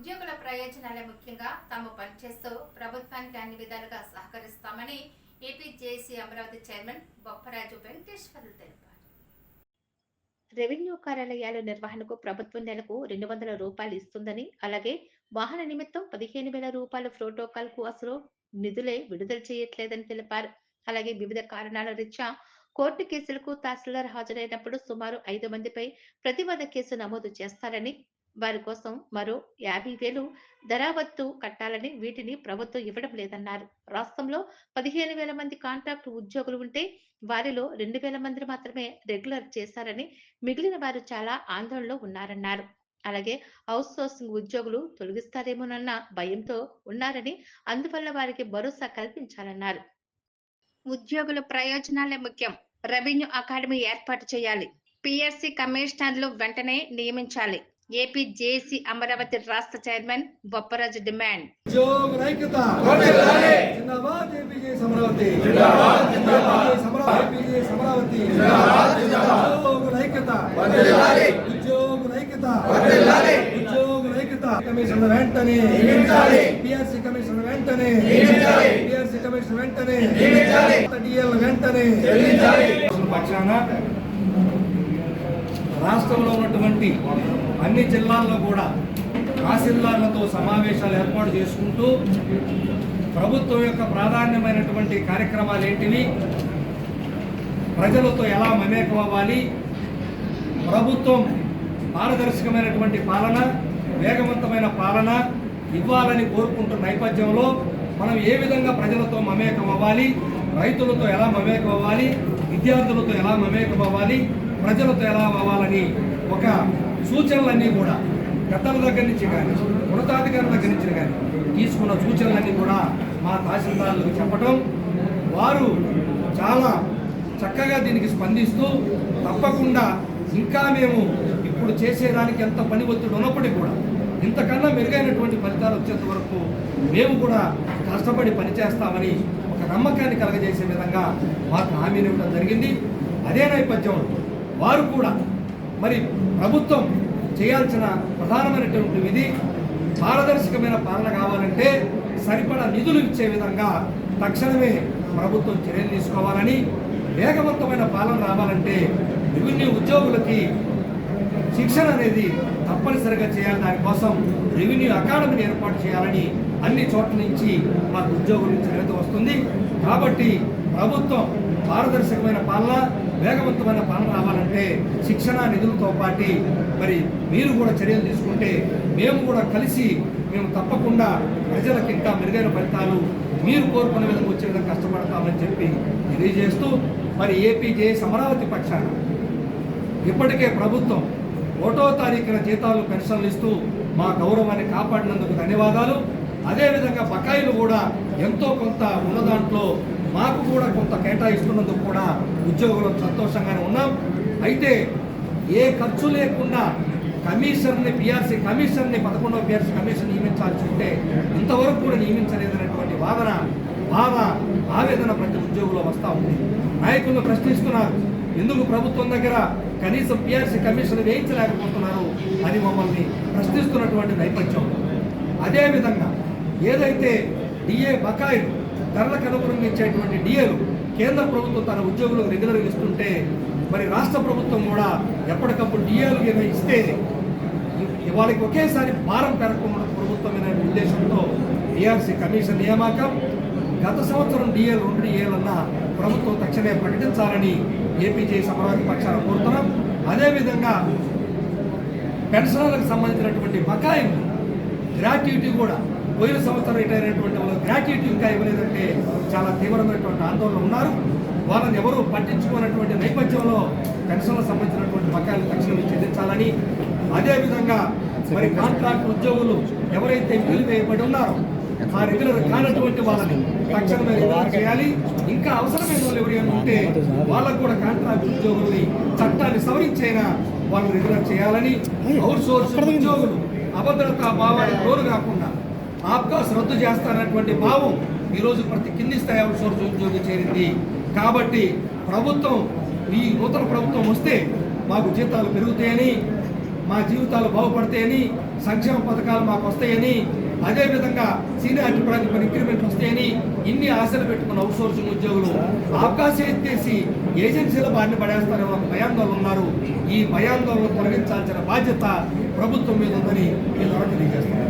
ఉద్యోగుల ప్రయోజనాలే ముఖ్యంగా తాము పనిచేస్తూ ప్రభుత్వానికి అన్ని విధాలుగా సహకరిస్తామని AP JAC Amaravati chairman Bopparaju Venkateswarlu తెలిపారు. రెవెన్యూ కార్యాలయాల నిర్వహణకు ప్రభుత్వం నెలకు రెండు వందల రూపాయలు ఇస్తుందని అలాగే వాహన నిమిత్తం పదిహేను వేల రూపాయల ప్రోటోకాల్కు అసలు నిధులే విడుదల చేయట్లేదని తెలిపారు. అలాగే వివిధ కారణాల రీత్యా కోర్టు కేసులకు తహసీల్దార్ హాజరైనప్పుడు సుమారు ఐదు మందిపై ప్రతివాద కేసు నమోదు చేస్తారని వారి కోసం మరో యాభై వేలు ధరావత్తు కట్టాలని వీటిని ప్రభుత్వం ఇవ్వడం లేదన్నారు. రాష్ట్రంలో పదిహేను వేల మంది కాంట్రాక్ట్ ఉద్యోగులు ఉంటే వారిలో రెండు వేల మంది మాత్రమే రెగ్యులర్ చేశారని మిగిలిన వారు చాలా ఆందోళనలో ఉన్నారన్నారు. అలాగే అవుట్ సోర్సింగ్ ఉద్యోగులు తొలగిస్తారేమోనన్న భయంతో ఉన్నారని అందువల్ల వారికి భరోసా కల్పించాలన్నారు. ఉద్యోగుల ప్రయోజనాలే ముఖ్యం. రెవెన్యూ అకాడమీ ఏర్పాటు చేయాలి. పిఎస్సి కమిషనర్లు వెంటనే నియమించాలి. ఏపీ జేసీ అమరావతి రాష్ట్ర చైర్మన్ బొప్పరాజు డిమాండ్ కమిషన్ వెంటనే. పిఆర్సీ కమిషన్ వెంటనే. పిఆర్సీ కమిషన్ వెంటనే. డిఎల్ వెంటనే. పక్షాన రాష్ట్రంలో ఉన్నటువంటి అన్ని జిల్లాల్లో కూడా తహసీల్దార్లతో సమావేశాలు ఏర్పాటు చేసుకుంటూ ప్రభుత్వం యొక్క ప్రాధాన్యమైనటువంటి కార్యక్రమాలు ఏంటివి? ప్రజలతో ఎలా మమేకం అవ్వాలి? ప్రభుత్వం పారదర్శకమైనటువంటి పాలన వేగవంతమైన పాలన ఇవ్వాలని కోరుకుంటున్న నేపథ్యంలో మనం ఏ విధంగా ప్రజలతో మమేకం అవ్వాలి? రైతులతో ఎలా మమేకం అవ్వాలి? విద్యార్థులతో ఎలా మమేకం అవ్వాలి? ప్రజలతో ఎలా అవ్వాలని ఒక సూచనలన్నీ కూడా పెద్దల దగ్గర నుంచి కానీ ఉన్నతాధికారుల దగ్గర నుంచి కానీ తీసుకున్న సూచనలన్నీ కూడా మా తహసీల్దారులకు చెప్పడం వారు చాలా చక్కగా దీనికి స్పందిస్తూ తప్పకుండా ఇంకా మేము ఇప్పుడు చేసేదానికి ఎంత పని ఒత్తిడి ఉన్నప్పటికీ కూడా ఇంతకన్నా మెరుగైనటువంటి ఫలితాలు వచ్చేంత వరకు మేము కూడా కష్టపడి పనిచేస్తామని ఒక నమ్మకాన్ని కలగజేసే విధంగా మాకు హామీని ఇవ్వడం జరిగింది. అదే నేపథ్యంలో వారు కూడా మరి ప్రభుత్వం చేయాల్సిన ప్రధానమైనటువంటి విధి పారదర్శకమైన పాలన కావాలంటే సరిపడా నిధులు ఇచ్చే విధంగా తక్షణమే ప్రభుత్వం చర్యలు తీసుకోవాలని వేగవంతమైన పాలన రావాలంటే రెవెన్యూ ఉద్యోగులకి శిక్షణ అనేది తప్పనిసరిగా చేయాలి. దానికోసం రెవెన్యూ అకాడమీని ఏర్పాటు చేయాలని అన్ని చోట్ల నుంచి మాకు ఉద్యోగుల నుంచి నివేదిక వస్తుంది. కాబట్టి ప్రభుత్వం పారదర్శకమైన పాలన వేగవంతమైన పాలన రావాలంటే శిక్షణ నిధులతో పాటు మరి మీరు కూడా చర్యలు తీసుకుంటే మేము కూడా కలిసి మేము తప్పకుండా ప్రజలకు ఇంకా మెరుగైన ఫలితాలు మీరు కోరుకున్న విధంగా వచ్చే విధంగా కష్టపడతామని చెప్పి తెలియజేస్తూ మరి ఏపీజే అమరావతి పక్షాన ఇప్పటికే ప్రభుత్వం ఒకటో తారీఖున జీతాలు పెన్షన్లు ఇస్తూ మా గౌరవాన్ని కాపాడినందుకు ధన్యవాదాలు. అదేవిధంగా బకాయిలు కూడా ఎంతో కొంత ఉన్న దాంట్లో మాకు కూడా కొంత కేటాయిస్తున్నందుకు కూడా ఉద్యోగులు సంతోషంగానే ఉన్నాం. అయితే ఏ ఖర్చు లేకుండా కమిషన్ని పిఆర్సీ కమిషన్ని పదకొండవ పిఆర్సీ కమిషన్ నియమించాల్సి ఉంటే ఇంతవరకు కూడా నియమించలేదనేటువంటి వాదన బాధ ఆవేదన ప్రతి ఉద్యోగులు వస్తూ ఉంది. నాయకులను ప్రశ్నిస్తున్నారు. ఎందుకు ప్రభుత్వం దగ్గర కనీసం పిఆర్సీ కమిషన్ వేయించలేకపోతున్నారు అని మమ్మల్ని ప్రశ్నిస్తున్నటువంటి నేపథ్యం. అదేవిధంగా ఏదైతే డిఏ బకాయిలు ధరలకు అనుగుణంగా ఇచ్చేటువంటి డిఏలు కేంద్ర ప్రభుత్వం తన ఉద్యోగులకు రెగ్యులర్గా ఇస్తుంటే మరి రాష్ట్ర ప్రభుత్వం కూడా ఎప్పటికప్పుడు డిఏలు ఏదో ఇస్తే వాళ్ళకి ఒకేసారి భారం పెరగకుండా ప్రభుత్వమైన ఉద్దేశంతో డిఆర్సీ కమిషన్ నియామకం. గత సంవత్సరం డిఏలు రెండు డిఏలన్నా ప్రభుత్వం తక్షణమే ప్రకటించాలని ఏపీజే అమరావతి పక్షాన కోరుతున్నాం. అదేవిధంగా పెన్షనర్లకు సంబంధించినటువంటి బకాయిలు గ్రాట్యుటీ కూడా పోయిన సంవత్సరం రిటైర్ అయినటువంటి వాళ్ళు గ్రాట్యుటీ ఇంకా ఇవ్వలేదంటే చాలా తీవ్రమైనటువంటి ఆందోళన ఉన్నారు. వాళ్ళని ఎవరు పట్టించుకున్నటువంటి నేపథ్యంలో పెన్షన్లకు సంబంధించినటువంటి బకాయిలు తక్షణమే చెల్లించాలని అదేవిధంగా మరి కాంట్రాక్ట్ ఉద్యోగులు ఎవరైతే బిల్లు వేయబడి ఉన్నారో ఆ రెగ్యులర్ కానటువంటి వాళ్ళని తక్షణమే రెగ్యులర్ చేయాలి. ఇంకా అవసరమైన వాళ్ళు ఎవరైనా ఉంటే వాళ్ళకు కూడా కాంట్రాక్ట్ ఉద్యోగుల్ని చట్టాన్ని సవరించైనా వాళ్ళు రెగ్యులర్ చేయాలని అవుట్ సోర్స్ ఉద్యోగులు అభద్రతా భావాన్ని లోను కాకుండా ఆబ్కాస్ రద్దు చేస్తారన్నటువంటి భావం ఈరోజు ప్రతి కింది స్థాయి అవుట్ ఉద్యోగి చేరింది. కాబట్టి ప్రభుత్వం ఈ నూతన ప్రభుత్వం వస్తే మాకు జీతాలు పెరుగుతాయని మా జీవితాలు బాగుపడతాయని సంక్షేమ పథకాలు మాకు వస్తాయని అదేవిధంగా సీనియారిటీ ప్రాతిపదికన ఇంక్రిమెంట్ వస్తాయని ఇన్ని ఆశలు పెట్టుకున్న అవుట్సోర్సింగ్ ఉద్యోగులు అవకాశం ఎత్తేసి ఏజెన్సీల బారిన పడేస్తారని ఒక భయాందోళన ఉన్నారు. ఈ భయాందోళన తొలగించాల్సిన బాధ్యత ప్రభుత్వం మీద ఉందని వీళ్ళు ఆర్డర్ తెలియజేస్తున్నారు